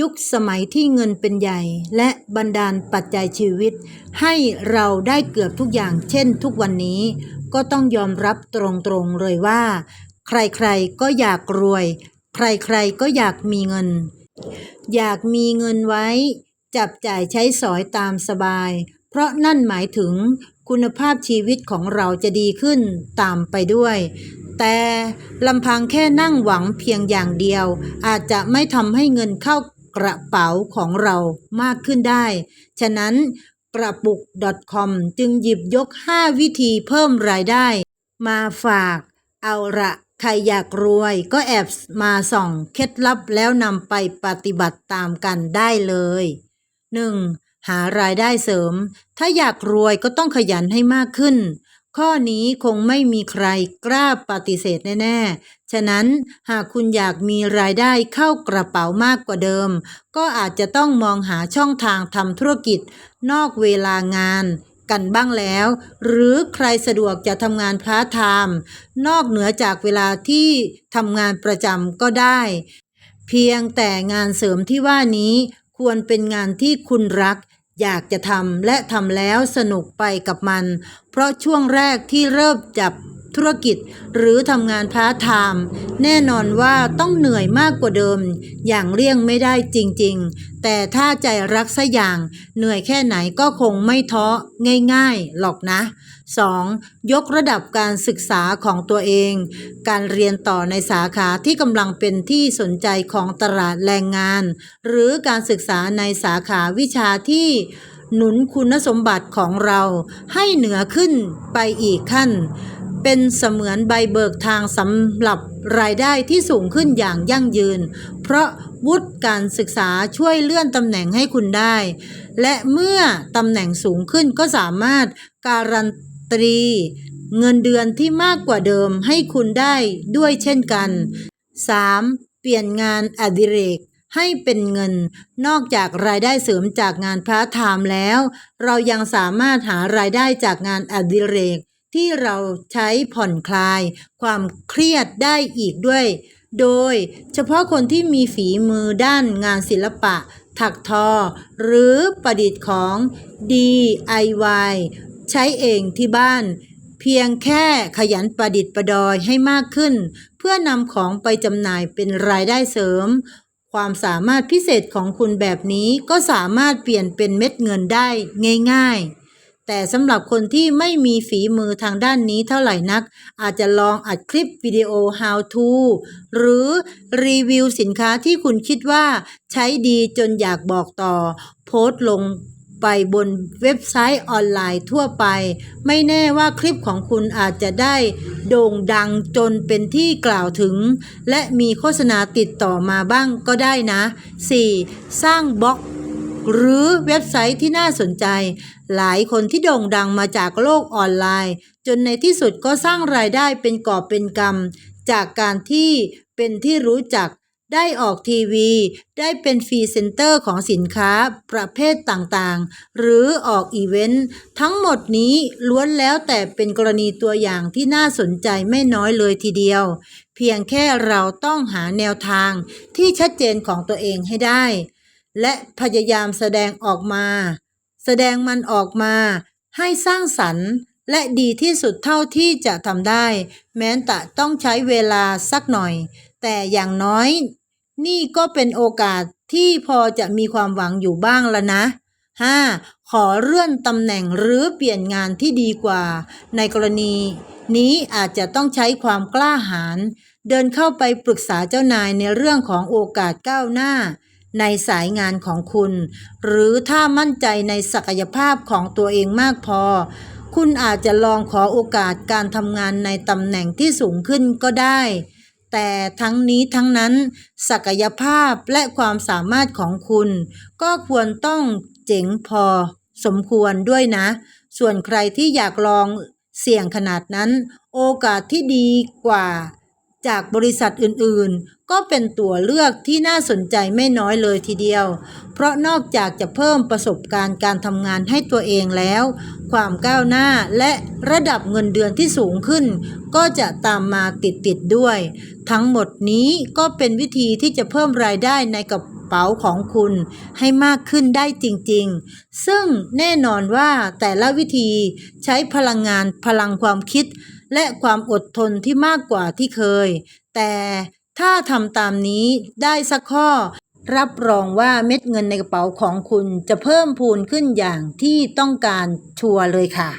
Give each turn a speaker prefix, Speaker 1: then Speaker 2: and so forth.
Speaker 1: ยุคสมัยที่เงินเป็นใหญ่ และบันดาลปัจจัยชีวิต ให้เราได้เกือบทุกอย่าง เช่น ทุกวันนี้ ก็ต้องยอมรับตรงๆเลยว่า ใครๆก็อยากรวย ใครๆก็อยากมีเงิน อยากมีเงินไว้ จับจ่ายใช้สอยตามสบาย เพราะนั่นหมายถึงคุณภาพชีวิตของเราจะดีขึ้นตามไปด้วย แต่ลำพังแค่นั่งหวังเพียงอย่างเดียว อาจจะไม่ทำให้เงินเข้า กระเป๋าของเรามากขึ้นได้ ฉะนั้นกระปุก .com จึงหยิบยก 5 วิธีเพิ่มรายได้ มาฝาก เอาละใครอยากรวยก็แอบมาส่องเคล็ดลับแล้วนำไปปฏิบัติตามกันได้เลย 1. หารายได้เสริม ถ้าอยากรวยก็ต้องขยันให้มากขึ้น ข้อนี้คงไม่มีใครกล้าปฏิเสธแน่ๆ ฉะนั้นหากคุณอยากมีรายได้เข้ากระเป๋ามากกว่าเดิม ก็อาจจะต้องมองหาช่องทางทำธุรกิจ นอกเวลางานกันบ้างแล้ว หรือใครสะดวกจะทำงานพาร์ทไทม์นอกเหนือจากเวลาที่ทำงานประจำก็ได้ เพียงแต่งานเสริมที่ว่านี้ควรเป็นงานที่คุณรัก อยากจะทำและทำแล้วสนุกไปกับมัน เพราะช่วงแรกที่เริ่มจับธุรกิจหรือทำงานพาร์ทไทม์แน่นอนว่าต้องเหนื่อยมากกว่าเดิม อย่างเลี่ยงไม่ได้จริงๆ แต่ถ้าใจรักสัอย่าง เหนื่อยแค่ไหนก็คงไม่ท้อง่ายๆ หรอกนะ 2. ยกระดับการศึกษาของตัวเอง การเรียนต่อในสาขาที่กำลังเป็นที่สนใจของตลาดแรงงาน หรือการศึกษาในสาขาวิชาที่หนุนคุณสมบัติของเราให้เหนือขึ้นไปอีกขั้น เป็นเสมือนใบเบิกทางสำหรับรายได้ที่สูงขึ้นอย่างยั่งยืน เพราะวุฒิการศึกษาช่วยเลื่อนตำแหน่งให้คุณได้ และเมื่อตำแหน่งสูงขึ้นก็สามารถการัน ตรี เงินเดือนที่มากกว่าเดิมให้คุณได้ด้วยเช่นกัน 3. เปลี่ยนงานอดิเรกให้เป็นเงิน นอกจากรายได้เสริมจากงานพาร์ทไทม์แล้ว เรายังสามารถหารายได้จากงานอดิเรก ที่เราใช้ผ่อนคลาย ความเครียดได้อีกด้วย โดยเฉพาะคนที่มีฝีมือด้านงานศิลปะ ถักทอ หรือประดิษฐ์ของ DIY ใช้เองที่บ้าน เพียงแค่ขยันประดิษฐ์ประดอยให้มากขึ้น เพื่อนำของไปจำหน่ายเป็นรายได้เสริม ความสามารถพิเศษของคุณแบบนี้ก็สามารถเปลี่ยนเป็นเม็ดเงินได้ง่าย ๆแต่สำหรับคนที่ไม่มีฝีมือทางด้านนี้เท่าไหร่นัก อาจจะลองอัดคลิปวิดีโอ how to หรือรีวิวสินค้าที่คุณคิดว่าใช้ดีจนอยากบอกต่อ โพสต์ลง ไปบนเว็บไซต์ออนไลน์ทั่วไป ไม่แน่ว่าคลิปของคุณอาจจะได้โด่งดังจนเป็นที่กล่าวถึง และมีโฆษณาติดต่อมาบ้างก็ได้นะ 4. สร้างบล็อกหรือเว็บไซต์ที่น่าสนใจ หลายคนที่โด่งดังมาจากโลกออนไลน์ จนในที่สุดก็สร้างรายได้เป็นกอบเป็นกำจากการที่เป็นที่รู้จัก ได้ออกทีวี ได้เป็นฟรีเซนเตอร์ของสินค้าประเภทต่างๆ หรือออกอีเวนต์ ทั้งหมดนี้ล้วนแล้วแต่เป็นกรณีตัวอย่างที่น่าสนใจไม่น้อยเลยทีเดียว เพียงแค่เราต้องหาแนวทางที่ชัดเจนของตัวเองให้ได้ และพยายามแสดงออกมา แสดงมันออกมา ให้สร้างสรรค์และดีที่สุดเท่าที่จะทำได้ แม้แต่ต้องใช้เวลาสักหน่อย แต่อย่างน้อย นี่ก็เป็นโอกาสที่พอจะมีความหวังอยู่บ้างแล้วนะ 5. ขอเลื่อนตำแหน่งหรือเปลี่ยนงานที่ดีกว่า ในกรณีนี้อาจจะต้องใช้ความกล้าหาญเดินเข้าไปปรึกษาเจ้านายในเรื่องของโอกาสก้าวหน้า ในสายงานของคุณ หรือถ้ามั่นใจในศักยภาพของตัวเองมากพอ คุณอาจจะลองขอโอกาสการทำงานในตำแหน่งที่สูงขึ้นก็ได้ แต่ทั้งนี้ทั้งนั้น ศักยภาพและความสามารถของคุณ ก็ควรต้องเจ๋งพอ สมควรด้วยนะ ส่วนใครที่อยากลองเสี่ยงขนาดนั้น โอกาสที่ดีกว่า จากบริษัทอื่น ก็เป็นตัวเลือกที่น่าสนใจไม่น้อยเลยทีเดียว เพราะนอกจากจะเพิ่มประสบการณ์การทำงานให้ตัวเองแล้ว ความก้าวหน้าและระดับเงินเดือนที่สูงขึ้น ก็จะตามมาติดๆด้วย ทั้งหมดนี้ก็เป็นวิธีที่จะเพิ่มรายได้ในกระเป๋าของคุณให้มากขึ้นได้จริงๆ ซึ่งแน่นอนว่าแต่ละวิธีใช้พลังงานพลังความคิด และความอดทนที่มากกว่าที่เคย แต่ ถ้าทำตามนี้ได้สักข้อ รับรองว่าเม็ดเงินในกระเป๋าของคุณจะเพิ่มพูนขึ้นอย่างที่ต้องการชัวร์เลยค่ะ